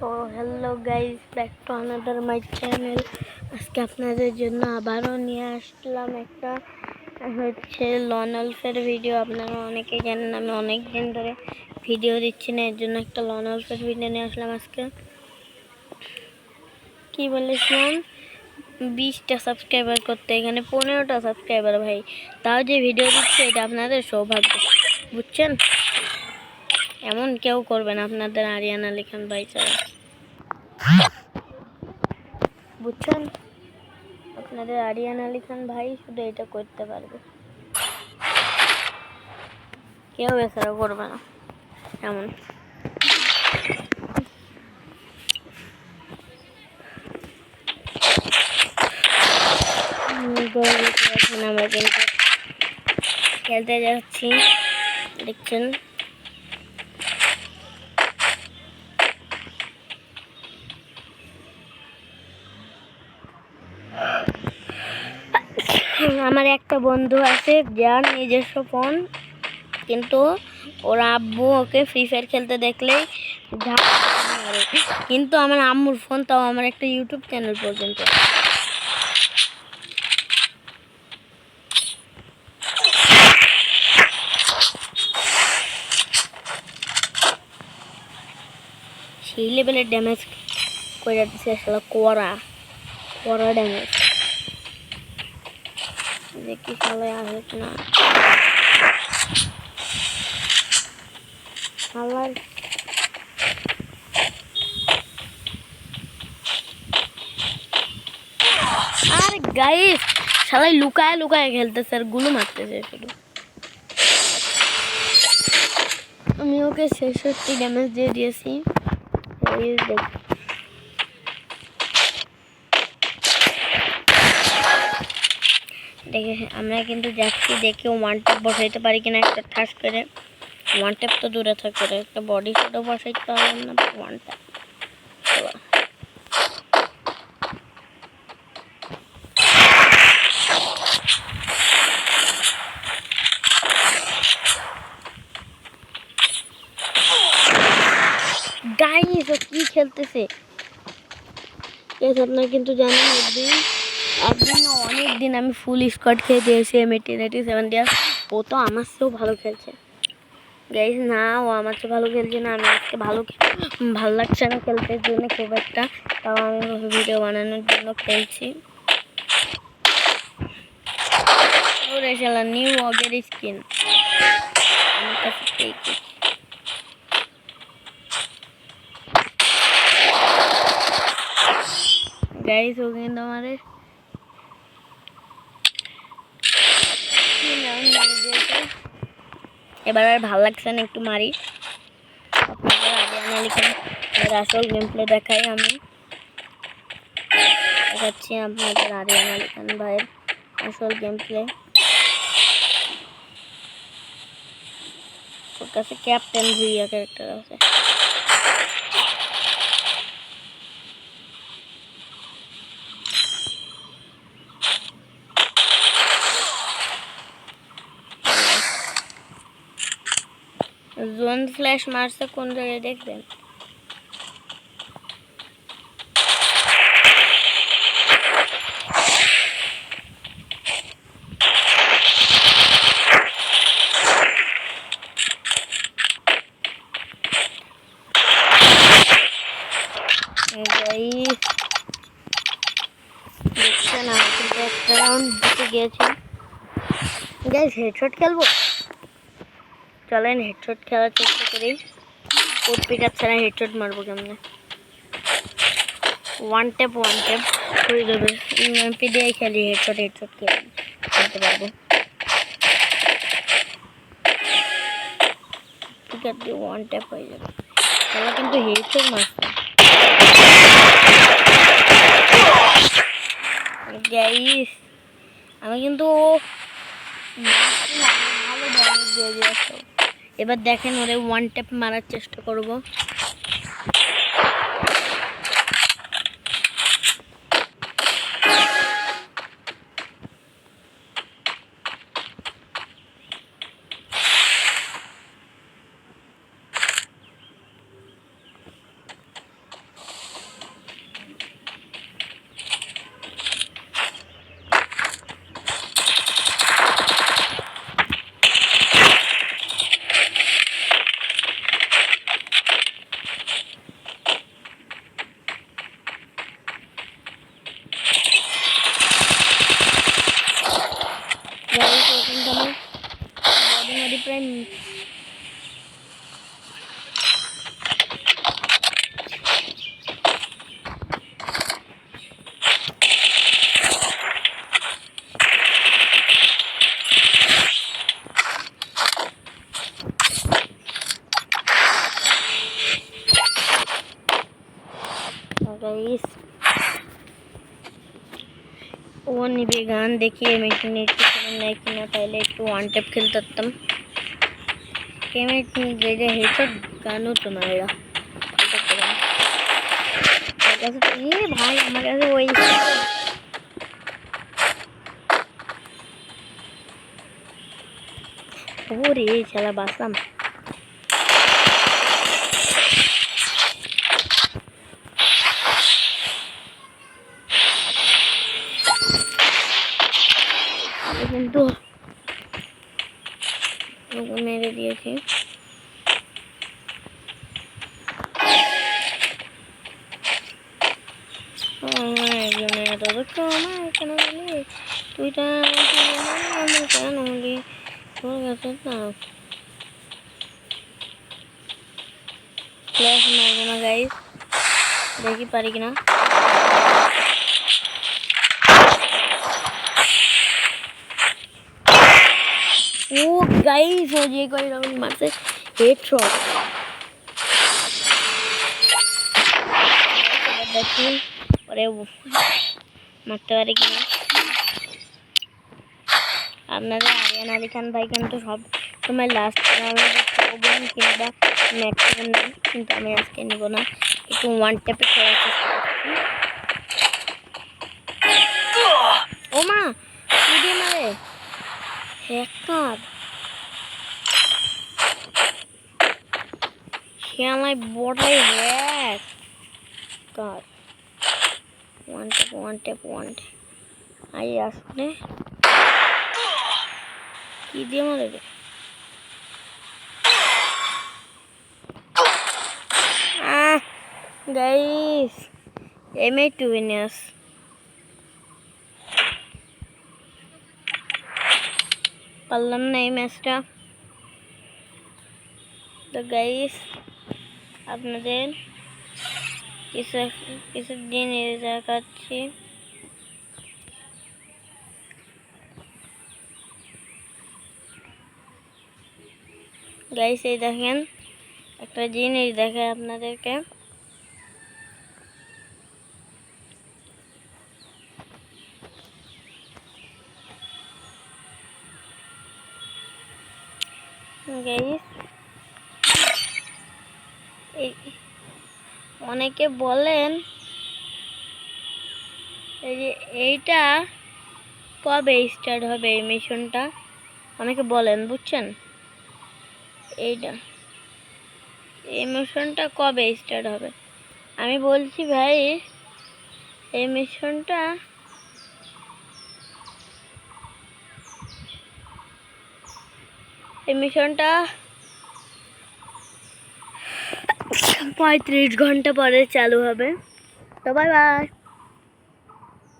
তো hello guys back to another my channel আজকে আপনাদের জন্য আবারও নিয়ে আসলাম একটা হচ্ছে লন আলফের ভিডিও আপনারা অনেকেই জানেন আমি অনেক দিন ধরে ভিডিও দিচ্ছি না, এর জন্য একটা লন আলফের ভিডিও নিয়ে আসলাম আজকে। কি বলেছিলাম? বিশটা সাবস্ক্রাইবার করতে, এখানে পনেরোটা সাবস্ক্রাইবার ভাই। তাও যে ভিডিও দিচ্ছে, এটা আপনাদের সৌভাগ্য। বুঝছেন? এমন কেউ করবে না আপনাদের আরিয়ান আলী খান ভাই ছাড়া। বুঝছেন? আপনাদের আরিয়ান আলী খান ভাই শুধু এটা করতে পারবে। কেউ এছাড়া করবে না। এমন। খেলতে যাচ্ছি। দেখছেন? আমার একটা বন্ধু আছে, যার নিজস্ব ফোন, কিন্তু ওর আব্বু ওকে ফ্রি ফায়ার খেলতে দেখলেই কিন্তু আমার আম্মুর ফোন তাও আমার একটা ইউটিউব চ্যানেল পর্যন্ত। সেই লেভেলের ড্যামেজ করে যাচ্ছে আসলে করা করা ড্যামেজ দেখি শালায় আসে না শালার আর গাইস শালাই লুকায় লুকায় খেলতেছে আরগুলো মারতেছে শুধু। আমি ওকে ছেষট্টি ড্যামেজ দিয়ে দিয়েছি। এই দেখ দেখে আমরা কিন্তু যাচ্ছি দেখে ওয়ান ট্যাপ বসাইতে পারি কিনা একটা ঠাস করে। ওয়ান ট্যাপ তো দূরে থাকে রে, একটা বডি শটও বসাইতে পারলাম না ওয়ান ট্যাপ গাইস ও কি খেলতেছে? গাইস আপনারা কিন্তু জানেন একদিন একদিন অনেক দিন আমি ফুল স্কট খেয়ে দিয়েছি এম এইটিন এইটি সেভেন দিয়ে। ও তো আমার চেয়েও ভালো খেলছে। গাইস না, ও আমার চেয়ে ভালো খেলছে না, আমি আজকে ভালো ভালো লাগছে না খেলতে জন্য খুব একটা। তাও আমি ভিডিও বানানোর জন্য খেলছি। নিউ অগের স্কিন আমার কাছে। গাইস ও কিন্তু আমারে কি নাম জানি দিয়েছে। এবার আর ভালো লাগছে না একটু মারি। আপনাদের লিখে এর আসল গেম প্লে দেখাই আমি। দেখাচ্ছি আপনাদের আরিয়ানা লিখান ভাইয়ের আসল গেম প্লে ওর কাছে ক্যাপ্টেন ভুইয়া ক্যারেক্টার আছে। জোন ফ্ল্যাশ মারছে কোন জায়গায় দেখবেন? দেখছেন, আমি কিন্তু একটা রাউন্ড জিতে গিয়েছি। গাইস হেডশট খেলব? চলেন হেডশট খেলার চেষ্টা করি। কোট পিকার ছাড়া হেডশট মারবো কেমনে? ওয়ান ট্যাপ ওয়ান ট্যাপ হয়ে যাবে। এমপি দিয়ে খেলি হেডশট হেডশট খেলে, খেলতে পারব। পিকার দিয়ে ওয়ান ট্যাপ হয়ে যাবে। তাহলে কিন্তু হেডশট গাইস আমি কিন্তু ভালো দিয়ে দিয়েছে এবার দেখেন ওরে ওয়ান ট্যাপ মারার চেষ্টা করব। টাইম গাইস ও নিবে গান দেখিয়ে মেটে নেট নেয় কিনা তাহলে একটু ওয়ান টেপ খেলতে পারতাম কেমন যে হেডশট গানও তো না এরা আমার কাছে তো ইয়ে ভাই আমার কাছে ওই ওরে শালা বাসলাম কিন্তু ওকে মেরে দিয়েছি ও আমার একজনে এত দুঃখ আমার কেন বলি তুই তো আমার কেন বলি তোর কাছে না প্লাস মারবো না গাইস দেখি পারি কিনা ও গাইস ও যে করে রকম মারছে হেড শট দেখি পরে মারতে পারে কিনা আপনাদের আরিয়ান আলী খান ভাই কিন্তু সব সময় লাস্ট প্রবলেম কিংবা ম্যাক্সিমাম নেই কিন্তু আমি আজকে নেব না একটু ওয়ান টেপে খেলার ও মা কি মারে হ্যাকার সে আমায় বড়াই hack car tap one tap one tap I আসলে কি দিয়ে মারে রে? আহ guys M A two winners পারলাম না এই ম্যাচটা তো গাইস আপনাদের কিছু কিছু জিনিস দেখাচ্ছি গাইস এই দেখেন একটা জিনিস দেখে আপনাদেরকে গাইস এই অনেকে বলেন এই যে এইটা কবে স্টার্ট হবে এই মিশনটা? অনেকে বলেন, বুঝছেন? এইটা। এই মিশনটা কবে স্টার্ট হবে? আমি বলছি ভাই, এই মিশনটা এই মিশনটা পঁয়ত্রিশ ঘণ্টা পরে চালু হবে। তো বাই বাই